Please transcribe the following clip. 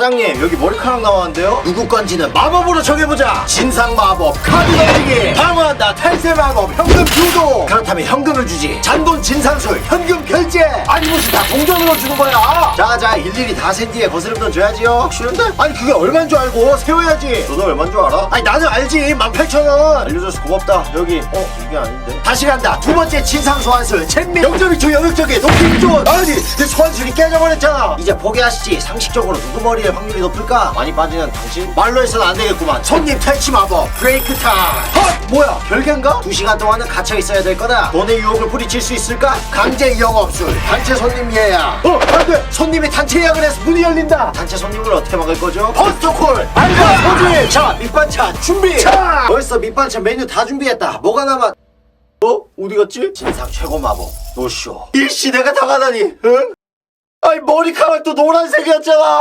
사장님 여기 머리카락 나왔는데요? 누구 건지는 마법으로 정해보자. 진상 마법 카드 던지기. 방어한다 탈세 마법 현금 주도. 그렇다면 현금을 주지. 잔돈 진상술 현금 결제. 아니 무슨 다 동전으로 주는 거야? 자자 일일이 다 센 뒤에 거스름 돈 줘야지요. 쉬운데? 아니 그게 얼마인 줄 알고 세워야지. 너도 얼마인 줄 알아? 아니 나는 알지. 18,000원. 알려줘서 고맙다. 여기 어 이게 아닌데? 다시 간다. 두 번째 진상 소환술 잼민. 0.2초 영역적에 높이 쪽 아니 내 소환술이 깨져버렸잖아. 이제 포기하시지. 상식적으로 누구 머리에 확률이 높을까? 많이 빠지는 당신? 말로 해서는 안 되겠구만. 손님 탈취 마법. 브레이크 타임. 헛! 뭐야? 별개인가? 두 시간 동안은 갇혀 있어야 될 거다. 돈의 유혹을 부딪힐 수 있을까? 강제 영업술. 단체 손님 예약 어 안돼! 손님이 단체 예약을 해서 문이 열린다. 단체 손님을 어떻게 막을 거죠? 포스터콜! 알바! 소지 자 밑반찬 준비! 자 벌써 밑반찬 메뉴 다 준비했다. 뭐가 남았 어? 어디 갔지? 진상 최고 마법 노쇼 일시 내가 당하다니 응? 아니 머리카락도 노란색이었잖아